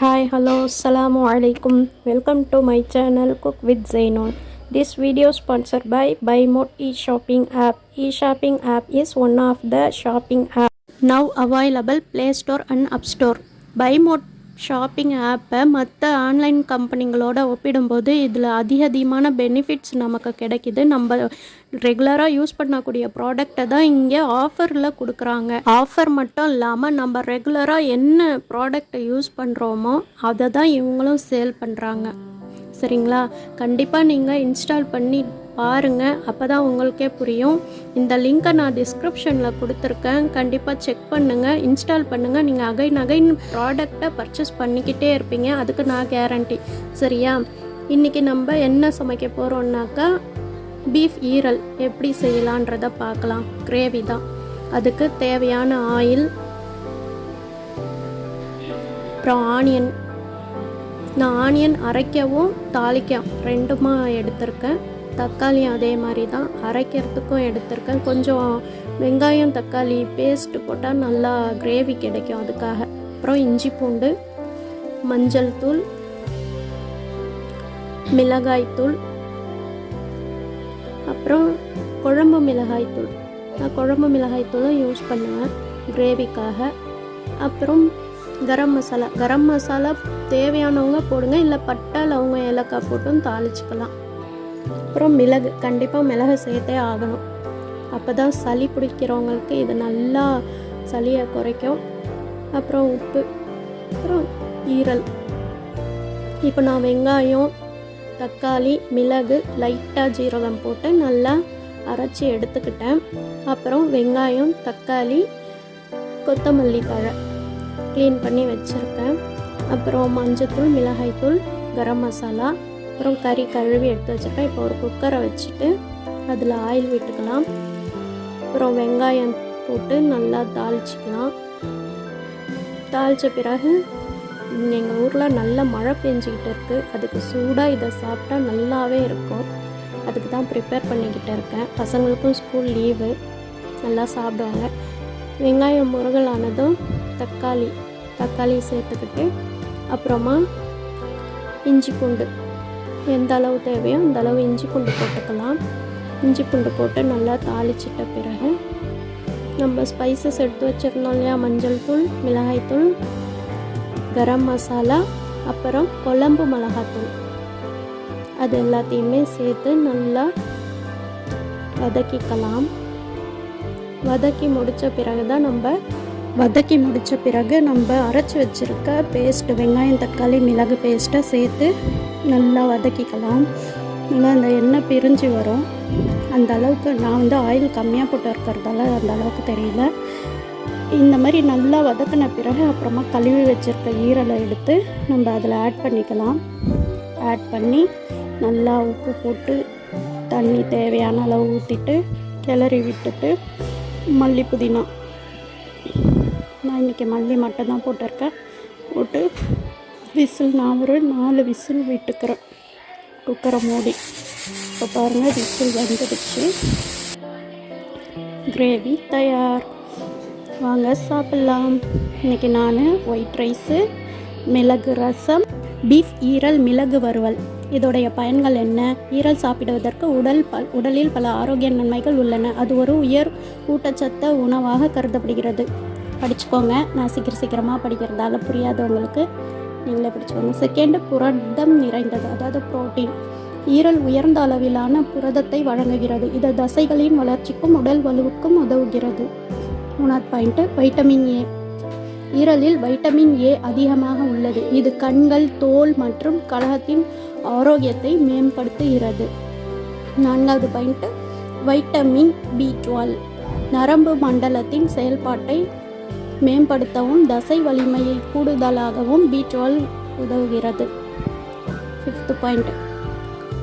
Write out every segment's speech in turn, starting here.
Hi, hello, assalamu alaikum. Welcome to my channel Cook with Zainon. This video sponsored by BuyMode e-shopping app. E-shopping app is one of the shopping app now available Play Store and App Store. BuyMode shopping ஆப்பை மற்ற online கம்பெனிங்களோட ஒப்பிடும்போது இதில் அதிக அதிகமான benefits நமக்கு கிடைக்குது. நம்ம ரெகுலராக யூஸ் பண்ணக்கூடிய ப்ராடக்டை தான் இங்கே ஆஃபரில் கொடுக்குறாங்க. ஆஃபர் மட்டும் இல்லாமல் நம்ம ரெகுலராக என்ன ப்ராடக்டை யூஸ் பண்ணுறோமோ அதை தான் இவங்களும் சேல் பண்ணுறாங்க சரிங்களா? கண்டிப்பாக நீங்கள் இன்ஸ்டால் பண்ணி பாருங்கள் அப்போ தான் உங்களுக்கே புரியும். இந்த லிங்க்கை நான் டிஸ்கிரிப்ஷனில் கொடுத்துருக்கேன். கண்டிப்பாக செக் பண்ணுங்கள் இன்ஸ்டால் பண்ணுங்கள் நீங்கள் அகை நகைன் ப்ராடக்டை பர்ச்சேஸ் பண்ணிக்கிட்டே இருப்பீங்க. அதுக்கு நான் கேரண்டி சரியா? இன்றைக்கி நம்ம என்ன சமைக்க போகிறோம்னாக்கா பீஃப் ஈரல் எப்படி செய்யலான்றத பார்க்கலாம். கிரேவி தான். அதுக்கு தேவையான ஆயில் அப்புறம் ஆனியன் நான் ஆனியன் அரைக்கவும் தாளிக்க ரெண்டுமா எடுத்திருக்கேன். தக்காளியும் அதே மாதிரி தான் அரைக்கிறதுக்கும் எடுத்திருக்கேன். கொஞ்சம் வெங்காயம் தக்காளி பேஸ்ட் போட்டால் நல்லா கிரேவி கிடைக்கும் அதுக்காக. அப்புறம் இஞ்சி பூண்டு மஞ்சள் தூள் மிளகாய் தூள் அப்புறம் குழம்பு மிளகாய் தூள். நான் குழம்பு மிளகாய் தூளும் யூஸ் பண்ணுவேன் கிரேவிக்காக அப்புறம் கரம் மசாலா கரம் மசாலா தேவையானவங்க போடுங்க இல்லை பட்டை லவங்க ஏலக்காய் போட்டும் தாளிச்சுக்கலாம். அப்புறம் மிளகு கண்டிப்பாக மிளகு சேர்த்தே ஆகணும். அப்போ தான் சளி பிடிக்கிறவங்களுக்கு இது நல்லா சளியை குறைக்கும். அப்புறம் உப்பு அப்புறம் ஈரல். இப்போ நான் வெங்காயம் தக்காளி மிளகு லைட்டாக ஜீரகம் போட்டு நல்லா அரைச்சி எடுத்துக்கிட்டேன். அப்புறம் வெங்காயம் தக்காளி கொத்தமல்லி தழை க்ளீன் பண்ணி வச்சுருக்கேன். அப்புறம் மஞ்சத்தூள் மிளகாய்த்தூள் கரம் மசாலா. அப்புறம் கறி கழுவி எடுத்து வச்சுருக்கேன். இப்போ ஒரு குக்கரை வச்சுட்டு அதில் ஆயில் விட்டுக்கலாம். அப்புறம் வெங்காயம் போட்டு நல்லா தாளிச்சிக்கலாம். தாளித்த பிறகு எங்கள் ஊரில் நல்ல மழை பெஞ்சிக்கிட்டு இருக்குது அதுக்கு சூடாக இதை சாப்பிட்டா நல்லாவே இருக்கும். அதுக்கு தான் ப்ரிப்பேர் பண்ணிக்கிட்டு இருக்கேன். பசங்களுக்கும் ஸ்கூல் லீவு. நல்லா சாப்பிடுவாங்க. வெங்காயம் முருகலானதும் தக்காளி தக்காளி சேர்த்துக்கிட்டு அப்புறமா இஞ்சி பூண்டு. எந்த அளவு தேவையோ அந்த அளவு இஞ்சி பூண்டு போட்டுக்கலாம். இஞ்சி பூண்டு போட்டு நல்லா தாளிச்சிட்ட பிறகு நம்ம ஸ்பைசஸ் எடுத்து வச்சுருந்தோம் இல்லையா? மஞ்சள் தூள் மிளகாய் தூள் கரம் மசாலா அப்புறம் குழம்பு மிளகாத்தூள் அது எல்லாத்தையுமே சேர்த்து நல்லா வதக்கிக்கலாம். வதக்கி முடித்த பிறகு தான் நம்ம வதக்கி முடித்த பிறகு நம்ம அரைச்சி வச்சுருக்க பேஸ்ட்டு வெங்காயம் தக்காளி மிளகு பேஸ்ட்டை சேர்த்து நல்லா வதக்கிக்கலாம். நல்லா அந்த எண்ணெய் பிரிஞ்சு வரும். அந்த அளவுக்கு நான் வந்து ஆயில் கம்மியாக போட்டு இருக்கிறதால அந்த அளவுக்கு தெரியல. இந்த மாதிரி நல்லா வதக்கின பிறகு அப்புறமா கழுவி வச்சுருக்க ஈரலை எடுத்து நம்ம அதில் ஆட் பண்ணிக்கலாம். ஆட் பண்ணி நல்லா உப்பு போட்டு தண்ணி தேவையான அளவு ஊற்றிட்டு கிளறி விட்டுட்டு மல்லி புதினா நான் இன்றைக்கி மல்லி மட்டும் தான் போட்டிருக்கேன். போட்டு விசில் நான் ஒரு நாலு விசில் விட்டுக்கிறேன். குக்கரை மூடி. இப்போ பாருங்கள் விசில் வந்துடுச்சு. கிரேவி தயார். வாங்க சாப்பிட்லாம். இன்றைக்கி நான் ஒயிட் ரைஸு மிளகு ரசம் பீஃப் ஈரல் மிளகு வறுவல். இதோடைய பயன்கள் என்ன? ஈரல் சாப்பிடுவதற்கு உடல் ப உடலில் பல ஆரோக்கிய நன்மைகள் உள்ளன. அது ஒரு உயர் ஊட்டச்சத்த உணவாக கருதப்படுகிறது. படிச்சுக்கோங்க. நான் சீக்கிரம் சீக்கிரமாக படிக்கிறதால புரியாதவங்களுக்கு நீங்களே படிச்சுக்கோங்க. செகண்டு புரதம் நிறைந்தது. அதாவது புரோட்டீன் ஈரல் உயர்ந்த அளவிலான புரதத்தை வழங்குகிறது. இது தசைகளின் வளர்ச்சிக்கும் உடல் வலுவுக்கும் உதவுகிறது. மூணாவது பாயிண்ட்டு வைட்டமின் ஏ ஈரலில் வைட்டமின் ஏ அதிகமாக உள்ளது. இது கண்கள் தோல் மற்றும் கழகத்தின் ஆரோக்கியத்தை மேம்படுத்துகிறது. நான்காவது பாயிண்ட்டு வைட்டமின் பி டுவெல் நரம்பு மண்டலத்தின் செயல்பாட்டை மேம்படுத்தவும் தசை வலிமையை கூடுதலாகவும் பி டுவெல் உதவுகிறது. ஃபிஃப்த் பாயிண்ட்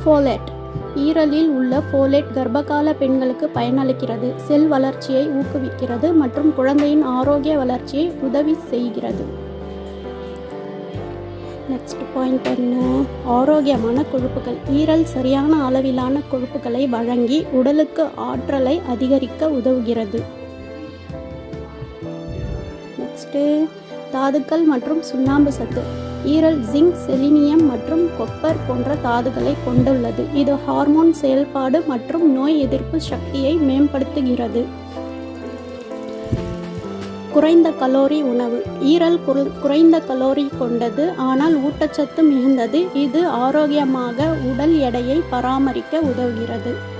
ஃபோலேட் ஈரலில் உள்ள ஃபோலேட் கர்ப்பகால பெண்களுக்கு பயனளிக்கிறது. செல் வளர்ச்சியை ஊக்குவிக்கிறது மற்றும் குழந்தையின் ஆரோக்கிய வளர்ச்சியை உதவி செய்கிறது. நெக்ஸ்ட் பாயிண்ட் என்ன? ஆரோக்கியமான கொழுப்புகள். ஈரல் சரியான அளவிலான கொழுப்புகளை வழங்கி உடலுக்கு ஆற்றலை அதிகரிக்க உதவுகிறது. நெக்ஸ்ட்டு தாதுக்கள் மற்றும் சுண்ணாம்பு சத்து. ஈரல் ஜிங்க் செலினியம் மற்றும் கொப்பர் போன்ற தாதுகளை கொண்டுள்ளது. இது ஹார்மோன் செயல்பாடு மற்றும் நோய் எதிர்ப்பு சக்தியை மேம்படுத்துகிறது. குறைந்த கலோரி உணவு. ஈரல் குறு- குறைந்த கலோரி கொண்டது ஆனால் ஊட்டச்சத்து மிகுந்தது. இது ஆரோக்கியமாக உடல் எடையை பராமரிக்க உதவுகிறது.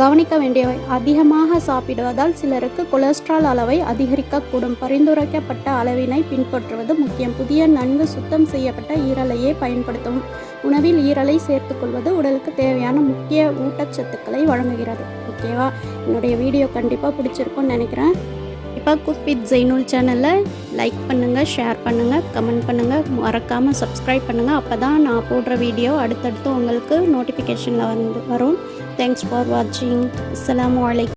கவனிக்க வேண்டியவை. அதிகமாக சாப்பிடுவதால் சிலருக்கு கொலஸ்ட்ரால் அளவை அதிகரிக்கக்கூடும். பரிந்துரைக்கப்பட்ட அளவினை பின்பற்றுவது முக்கியம். புதிய நன்கு சுத்தம் செய்யப்பட்ட ஈரலையே பயன்படுத்தவும். உணவில் ஈரலை சேர்த்துக்கொள்வது உடலுக்கு தேவையான முக்கிய ஊட்டச்சத்துக்களை வழங்குகிறது. ஓகேவா? என்னுடைய வீடியோ கண்டிப்பாக பிடிச்சிருக்கும்னு நினைக்கிறேன். இப்போ குக் வித் ஜெய்னுல் சேனலை லைக் பண்ணுங்கள் ஷேர் பண்ணுங்கள் கமெண்ட் பண்ணுங்கள் மறக்காமல் சப்ஸ்கிரைப் பண்ணுங்கள் அப்போ தான் நான் போடுற வீடியோ அடுத்தடுத்து உங்களுக்கு நோட்டிஃபிகேஷனில் வந்து வரும். Thanks for watching. Assalamualaikum.